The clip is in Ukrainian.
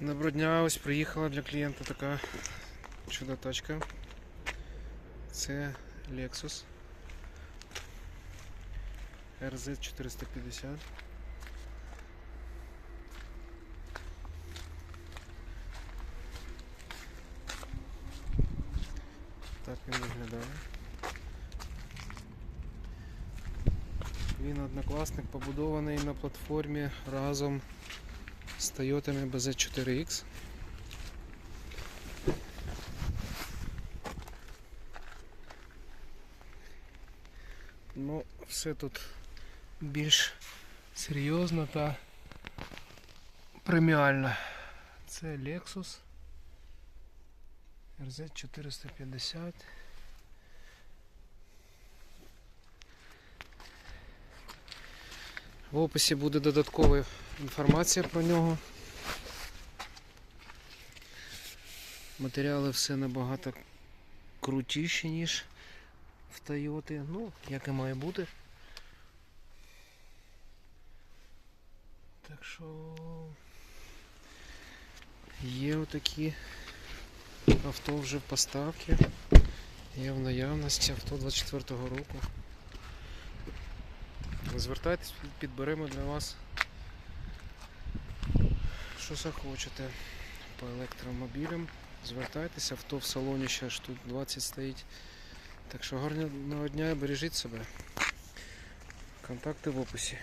Доброго дня, ось приїхала для клієнта така чудо тачка. Це Lexus RZ 450. Так він виглядає. Він однокласник побудований на платформі разом з Toyota BZ4X. Ну, все тут більш серйозно та преміально. Це Lexus RZ450. В описі буде додаткова інформація про нього. Матеріали все набагато крутіші, ніж в Toyota. Ну, як і має бути. Так що є отакі авто вже в поставці. Є в наявності авто 24-го року. Звертайтесь, підберемо для вас що захочете по електромобілям. Звертайтеся, авто в салоні ще штук 20 стоїть. Так що гарного дня бережіть себе. Контакти в описі.